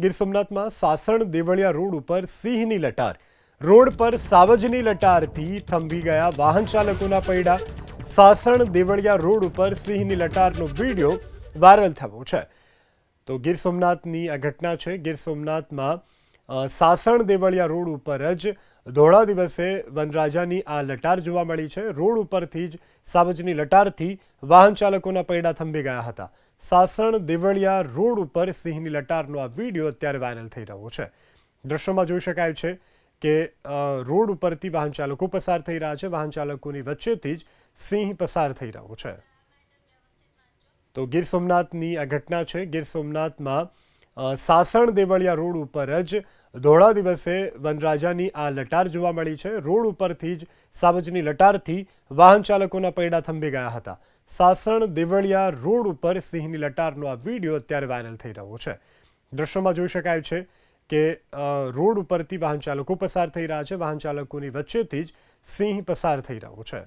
ગીર સોમનાથમાં સાસણ દેવળિયા રોડ ઉપર સિંહની લટાર. રોડ પર સાવજની લટારથી થંભી ગયા વાહન ચાલકોના પૈડા. સાસણ દેવળિયા રોડ ઉપર સિંહની લટારનો વીડિયો વાયરલ થયો છે. તો ગીર સોમનાથની આ ઘટના છે. ગીર સોમનાથમાં સાસણ દેવળિયા રોડ ઉપર જ ધોળા દિવસે વનરાજાની આ લટાર જોવા મળી છે. રોડ ઉપરથી જ સાવજની લટારથી વાહન ચાલકોના પૈડા થંભી ગયા હતા. સાસણ દેવળિયા રોડ ઉપર સિંહની લટારનો આ વીડિયો અત્યારે વાયરલ થઈ રહ્યો છે. દ્રશ્યમાં જોઈ શકાય છે કે રોડ ઉપરથી વાહન ચાલકો પસાર થઈ રહ્યા છે. વાહન ચાલકોની વચ્ચેથી જ સિંહ પસાર થઈ રહ્યો છે. તો ગીર સોમનાથની આ ઘટના છે. ગીર સોમનાથમાં સાસણ દેવળિયા રોડ ઉપર જ ધોળા દિવસે વનરાજાની આ લટાર જોવા મળી છે. રોડ ઉપરથી જ સાવજની લટારથી વાહન ચાલકોના પૈડા થંભી ગયા હતા. સાસણ દેવળિયા રોડ ઉપર સિંહની લટારનો આ વીડિયો અત્યારે વાયરલ થઈ રહ્યો છે. દ્રશ્યમાં જોઈ શકાય છે કે રોડ ઉપરથી વાહન ચાલકો પસાર થઈ રહ્યા છે. વાહન ચાલકોની વચ્ચેથી જ સિંહ પસાર થઈ રહ્યો છે.